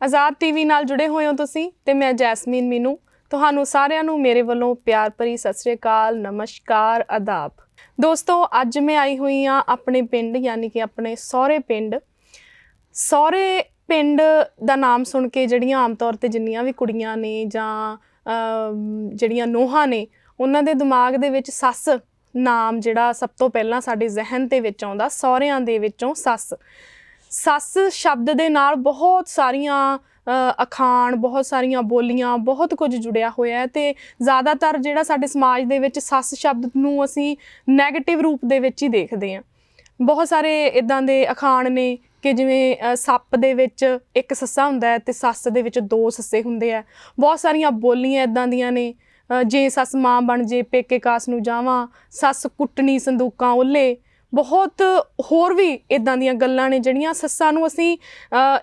ਆਜ਼ਾਦ TV ਨਾਲ ਜੁੜੇ ਹੋਏ ਹੋ ਤੁਸੀਂ ਤੇ ਮੈਂ ਜੈਸਮੀਨ ਮੀਨੂ। ਤੁਹਾਨੂੰ ਸਾਰਿਆਂ ਨੂੰ ਮੇਰੇ ਵੱਲੋਂ ਪਿਆਰ ਭਰੀ ਸਤਿ ਸ੍ਰੀ ਅਕਾਲ, ਨਮਸਕਾਰ, ਆਦਾਬ। ਦੋਸਤੋ, ਅੱਜ ਮੈਂ ਆਈ ਹੋਈ ਆ ਆਪਣੇ ਪਿੰਡ, ਯਾਨੀ ਕਿ ਆਪਣੇ ਸਹੁਰੇ ਪਿੰਡ। ਸਹੁਰੇ ਪਿੰਡ ਦਾ ਨਾਮ ਸੁਣ ਕੇ ਜਿਹੜੀਆਂ ਆਮ ਤੌਰ ਤੇ ਜਿੰਨੀਆਂ ਵੀ ਕੁੜੀਆਂ ਨੇ ਜਾਂ ਜਿਹੜੀਆਂ ਨੋਹਾਂ ਨੇ, ਉਹਨਾਂ ਦੇ ਦਿਮਾਗ ਦੇ ਵਿੱਚ ਸੱਸ ਨਾਮ ਜਿਹੜਾ ਸਭ ਤੋਂ ਪਹਿਲਾਂ ਸਾਡੇ ਜ਼ਿਹਨ ਦੇ ਵਿੱਚ ਆਉਂਦਾ, ਸਹੁਰਿਆਂ ਦੇ ਵਿੱਚੋਂ ਸੱਸ। ਸੱਸ ਸ਼ਬਦ ਦੇ ਨਾਲ ਬਹੁਤ ਸਾਰੀਆਂ ਅਖਾਣ, ਬਹੁਤ ਸਾਰੀਆਂ ਬੋਲੀਆਂ, ਬਹੁਤ ਕੁਝ ਜੁੜਿਆ ਹੋਇਆ ਹੈ ਤੇ ਜ਼ਿਆਦਾਤਰ ਜਿਹੜਾ ਸਾਡੇ ਸਮਾਜ ਦੇ ਵਿੱਚ ਸੱਸ ਸ਼ਬਦ ਨੂੰ ਅਸੀਂ 네ਗੇਟਿਵ ਰੂਪ ਦੇ ਵਿੱਚ ਹੀ ਦੇਖਦੇ ਹਾਂ। ਬਹੁਤ ਸਾਰੇ ਇਦਾਂ ਦੇ ਅਖਾਣ ਨੇ ਕਿ ਜਿਵੇਂ ਸੱਪ ਦੇ ਵਿੱਚ ਇੱਕ ਸੱਸਾ ਹੁੰਦਾ ਹੈ ਤੇ ਸੱਸ ਦੇ ਵਿੱਚ ਦੋ ਸੱਸੇ ਹੁੰਦੇ ਆ। ਬਹੁਤ ਸਾਰੀਆਂ ਬੋਲੀਆਂ ਇਦਾਂ ਦੀਆਂ ਨੇ ਜੇ ਸੱਸ ਮਾਂ ਬਣ ਜੇ, ਪੇਕੇ ਕਾਸ ਨੂੰ ਜਾਵਾਂ, ਸੱਸ ਕੁੱਟਣੀ, ਸੰਦੂਕਾਂ, ਉੱਲੇ ਬਹੁਤ ਹੋਰ ਵੀ ਇਦਾਂ ਦੀਆਂ ਗੱਲਾਂ ਨੇ ਜਿਹੜੀਆਂ ਸੱਸਾਂ ਨੂੰ ਅਸੀਂ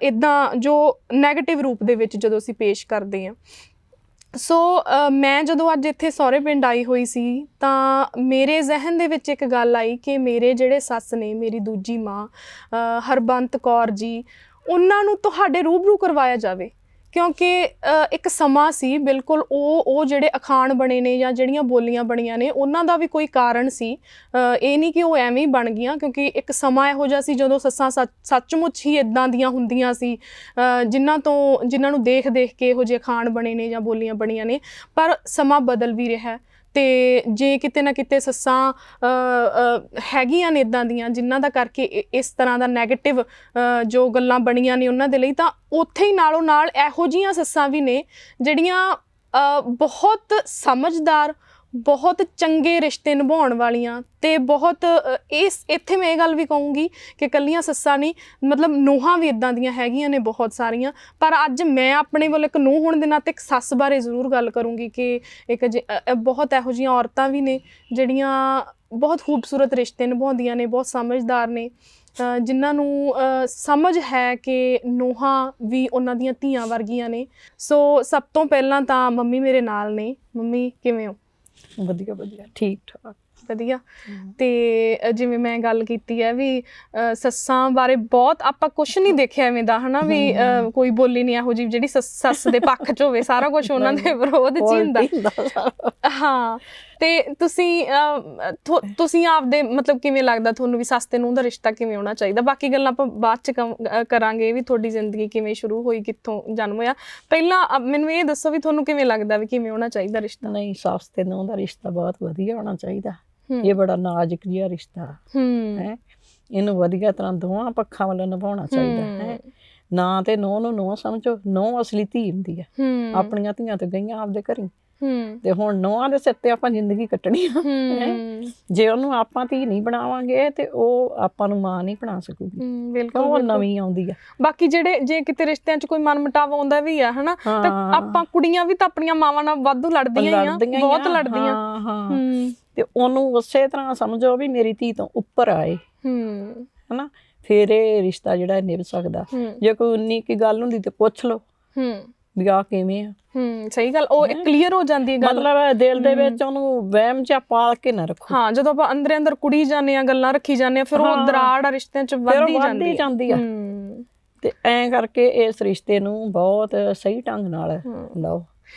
ਇਦਾਂ ਜੋ 네ਗੇਟਿਵ ਰੂਪ ਦੇ ਵਿੱਚ ਜਦੋਂ ਅਸੀਂ ਪੇਸ਼ ਕਰਦੇ ਹਾਂ। ਸੋ ਮੈਂ ਜਦੋਂ ਅੱਜ ਇੱਥੇ ਸਹੁਰੇ ਪਿੰਡ ਆਈ ਹੋਈ ਸੀ, ਤਾਂ ਮੇਰੇ ਜ਼ਿਹਨ ਦੇ ਵਿੱਚ ਇੱਕ ਗੱਲ ਆਈ ਕਿ ਮੇਰੇ ਜਿਹੜੇ ਸੱਸ ਨੇ, ਮੇਰੀ ਦੂਜੀ ਮਾਂ ਹਰਬੰਤ ਕੌਰ ਜੀ, ਉਹਨਾਂ ਨੂੰ ਤੁਹਾਡੇ ਰੂਬਰੂ ਕਰਵਾਇਆ ਜਾਵੇ। ਕਿਉਂਕਿ ਇੱਕ ਸਮਾਂ ਸੀ, ਬਿਲਕੁਲ ਉਹ ਉਹ ਜਿਹੜੇ ਅਖਾਣ ਬਣੇ ਨੇ ਜਾਂ ਜਿਹੜੀਆਂ ਬੋਲੀਆਂ ਬਣੀਆਂ ਨੇ, ਉਹਨਾਂ ਦਾ ਵੀ ਕੋਈ ਕਾਰਨ ਸੀ। ਇਹ ਨਹੀਂ ਕਿ ਉਹ ਐਵੇਂ ਹੀ ਬਣ ਗਈਆਂ, ਕਿਉਂਕਿ ਇੱਕ ਸਮਾਂ ਇਹੋ ਜਿਹਾ ਸੀ ਜਦੋਂ ਸੱਸਾਂ ਸੱਚ- ਸੱਚਮੁੱਚ ਹੀ ਇਦਾਂ ਦੀਆਂ ਹੁੰਦੀਆਂ ਸੀ। ਜਿਨ੍ਹਾਂ ਤੋਂ, ਜਿਨ੍ਹਾਂ ਨੂੰ ਦੇਖ ਦੇਖ ਕੇ ਇਹੋ ਜਿਹੇ ਅਖਾਣ ਬਣੇ ਨੇ ਜਾਂ ਬੋਲੀਆਂ ਬਣੀਆਂ ਨੇ, ਪਰ ਸਮਾਂ ਬਦਲ ਵੀ ਰਿਹਾ। ਹੈ ਤੇ ਜੇ ਕਿਤੇ ਨਾ ਕਿਤੇ ਸੱਸਾਂ ਹੈਗੀਆਂ ਨੇ ਇਦਾਂ ਦੀਆਂ, ਜਿਨ੍ਹਾਂ ਦਾ ਕਰਕੇ ਇਸ ਤਰ੍ਹਾਂ ਦਾ 네ਗੇਟਿਵ ਜੋ ਗੱਲਾਂ ਬਣੀਆਂ ਨੇ ਉਹਨਾਂ ਦੇ ਲਈ, ਤਾਂ ਉੱਥੇ ਹੀ ਨਾਲੋਂ ਨਾਲ ਇਹੋ ਜੀਆਂ ਸੱਸਾਂ ਵੀ ਨੇ ਜਿਹੜੀਆਂ ਬਹੁਤ ਸਮਝਦਾਰ ਬਹੁਤ ਚੰਗੇ ਰਿਸ਼ਤੇ ਨਿਭਾਉਣ ਵਾਲੀਆਂ ਤੇ ਬਹੁਤ ਇਸ, ਇੱਥੇ ਮੈਂ ਇਹ ਗੱਲ ਵੀ ਕਹੂੰਗੀ ਕਿ ਕੱਲੀਆਂ ਸੱਸਾਂ ਨਹੀਂ, ਮਤਲਬ ਨੂੰਹਾਂ ਵੀ ਇਦਾਂ ਦੀਆਂ ਹੈਗੀਆਂ ਨੇ ਬਹੁਤ ਸਾਰੀਆਂ, ਪਰ ਅੱਜ ਮੈਂ ਆਪਣੇ ਵੱਲ ਇੱਕ ਨੂੰਹ ਹੋਣ ਦੇ ਨਾਤੇ ਇੱਕ ਸੱਸ ਬਾਰੇ ਜ਼ਰੂਰ ਗੱਲ ਕਰੂੰਗੀ ਕਿ ਇੱਕ ਅਜਿ- ਬਹੁਤ ਇਹੋ ਜਿਹੀਆਂ ਔਰਤਾਂ ਵੀ ਨੇ ਜਿਹੜੀਆਂ ਬਹੁਤ ਖੂਬਸੂਰਤ ਰਿਸ਼ਤੇ ਨਿਭਾਉਂਦੀਆਂ ਨੇ, ਬਹੁਤ ਸਮਝਦਾਰ ਨੇ ਜਿਨ੍ਹਾਂ ਨੂੰ ਸਮਝ ਹੈ ਕਿ ਨੋਹਾਂ ਵੀ ਉਹਨਾਂ ਦੀਆਂ ਧੀਆਂ ਵਰਗੀਆਂ ਨੇ। ਸੋ ਸਭ ਤੋਂ ਪਹਿਲਾਂ ਤਾਂ ਮੰਮੀ ਮੇਰੇ ਨਾਲ ਨੇ। ਮੰਮੀ, ਕਿਵੇਂ ਹੋ? ਵਧੀਆ ਵਧੀਆ ਠੀਕ ਠਾਕ ਵਧੀਆ। ਤੇ ਅ, ਜਿਵੇਂ ਮੈਂ ਗੱਲ ਕੀਤੀ ਹੈ ਵੀ ਅ, ਸੱਸਾਂ ਬਾਰੇ ਬਹੁਤ ਆਪਾਂ ਕੁਝ ਨਹੀਂ ਦੇਖਿਆ ਐਵੇਂ ਦਾ ਹਨਾ ਵੀ ਅ, ਕੋਈ ਬੋਲੀ ਨਹੀਂ ਇਹੋ ਜਿਹੀ ਜਿਹੜੀ ਸੱਸ ਸੱਸ ਦੇ ਪੱਖ 'ਚ ਹੋਵੇ ਸਾਰਾ ਕੁਝ ਉਹਨਾਂ ਦੇ ਵਿਰੋਧ 'ਚ ਹੀ ਹੁੰਦਾ। ਹਾਂ। ਤੇ ਤੁਸੀਂ ਤੁਸੀਂ ਆਪਦੇ ਮਤਲਬ ਕਿਵੇਂ ਲੱਗਦਾ ਤੁਹਾਨੂੰ ਵੀ ਸੱਸ ਤੇ ਨੂੰਹ ਦਾ ਰਿਸ਼ਤਾ ਕਿਵੇਂ ਹੋਣਾ ਚਾਹੀਦਾ? ਬਾਕੀ ਗੱਲਾਂ ਆਪਾਂ ਬਾਅਦ ਚ ਕਰਾਂਗੇ ਵੀ ਤੁਹਾਡੀ ਜ਼ਿੰਦਗੀ ਕਿਵੇਂ ਸ਼ੁਰੂ ਹੋਈ ਕਿੱਥੋਂ ਜਨਮ ਹੋਇਆ। ਪਹਿਲਾਂ ਮੈਨੂੰ ਇਹ ਦੱਸੋ ਵੀ ਤੁਹਾਨੂੰ ਕਿਵੇਂ ਲੱਗਦਾ ਵੀ ਕਿਵੇਂ ਹੋਣਾ ਚਾਹੀਦਾ ਰਿਸ਼ਤਾ? ਨਹੀਂ ਸੱਸ ਤੇ ਨੂੰਹ ਦਾ ਰਿਸ਼ਤਾ ਬਹੁਤ ਵਧੀਆ ਹੋਣਾ ਚਾਹੀਦਾ। ਇਹ ਬੜਾ ਨਾਜ਼ੁਕ ਜਿਹਾ ਰਿਸ਼ਤਾ। ਹੂੰ। ਇਹਨੂੰ ਵਧੀਆ ਤਰ੍ਹਾਂ ਦੋਵਾਂ ਪੱਖਾਂ ਵੱਲੋਂ ਨਿਭਾਉਣਾ ਚਾਹੀਦਾ। ਹੈ। ਨਾ ਤੇ ਨੂੰਹ ਨੂੰ ਨੂੰਹ ਸਮਝੋ। ਨੂੰਹ ਅਸਲੀ ਧੀ ਹੁੰਦੀ ਹੈ ਹੂੰ। ਆਪਣੀਆਂ ਧੀਆਂ ਤੇ ਗਈਆਂ ਆਪਦੇ ਘਰੀ। ਤੇ ਹੁਣ ਨੂੰਹਾਂ ਦੇ ਸਿਰ ਤੇ ਆਪਾਂ ਜ਼ਿੰਦਗੀ ਕੱਟਣੀ ਆ। ਜੇ ਉਹਨੂੰ ਆਪਾਂ ਧੀ ਨਹੀਂ ਬਣਾਵਾਂਗੇ ਤੇ ਉਹ ਆਪਾਂ ਨੂੰ ਮਾਂ ਨਹੀਂ ਬਣਾ ਸਕੂਗੀ। ਬਿਲਕੁਲ ਉਹ। ਨਵੀਂ ਆਉਂਦੀ ਆ। ਬਾਕੀ ਜਿਹੜੇ ਜੇ ਕਿਤੇ ਰਿਸ਼ਤਿਆਂ 'ਚ ਕੋਈ ਮਨਮਟਾਵ ਆਉਂਦਾ ਵੀ ਆ ਹਨਾ ਤਾਂ। ਆਪਾਂ ਕੁੜੀਆਂ ਵੀ ਤਾਂ ਆਪਣੀਆਂ ਮਾਵਾਂ ਨਾਲ ਵਾਧੂ ਲੜਦੀਆਂ ਆ ਬਹੁਤ ਲੜਦੀਆਂ। ਹਾਂ ਤੇ ਉਹਨੂੰ ਉਸੇ ਤਰ੍ਹਾਂ ਸਮਝੋ ਵੀ ਮੇਰੀ ਧੀ ਤੋਂ ਉੱਪਰ ਆਏ। ਹੂੰ। ਹਨਾ ਫਿਰ ਇਹ ਰਿਸ਼ਤਾ ਜਿਹੜਾ ਨਿਭ ਸਕਦਾ। ਜੇ ਕੋਈ ਉਨੀ ਕੀ ਗੱਲ ਹੁੰਦੀ ਤੇ ਪੁੱਛ ਲਓ। ਹੂੰ। ਵੀ ਆ ਕਿਵੇਂ ਆ? ਹੂੰ ਸਹੀ ਗੱਲ ਉਹ ਕਲੀਅਰ ਹੋ ਜਾਂਦੀ ਹੈ ਗੱਲ। ਮਤਲਬ ਦਿਲ ਦੇ ਵਿੱਚ ਉਹਨੂੰ ਵਹਿਮ ਚ ਪਾਲ ਕੇ ਨਾ ਰੱਖੋ। ਹਾਂ ਜਦੋਂ ਆਪਾਂ ਅੰਦਰੇ ਅੰਦਰ ਕੁੜੀ ਜਾਂਦੇ ਆ ਗੱਲਾਂ ਰੱਖੀ ਜਾਂਦੇ ਆ ਫਿਰ ਉਹ। ਦਰਾੜ ਆ ਰਿਸ਼ਤਿਆਂ 'ਚ ਵੱਧਦੀ ਜਾਂਦੀ ਆ। ਹੂੰ। ਤੇ ਐਂ ਕਰਕੇ ਇਸ ਰਿਸ਼ਤੇ ਨੂੰ ਬਹੁਤ ਸਹੀ ਢੰਗ ਨਾਲ। ਲਓ।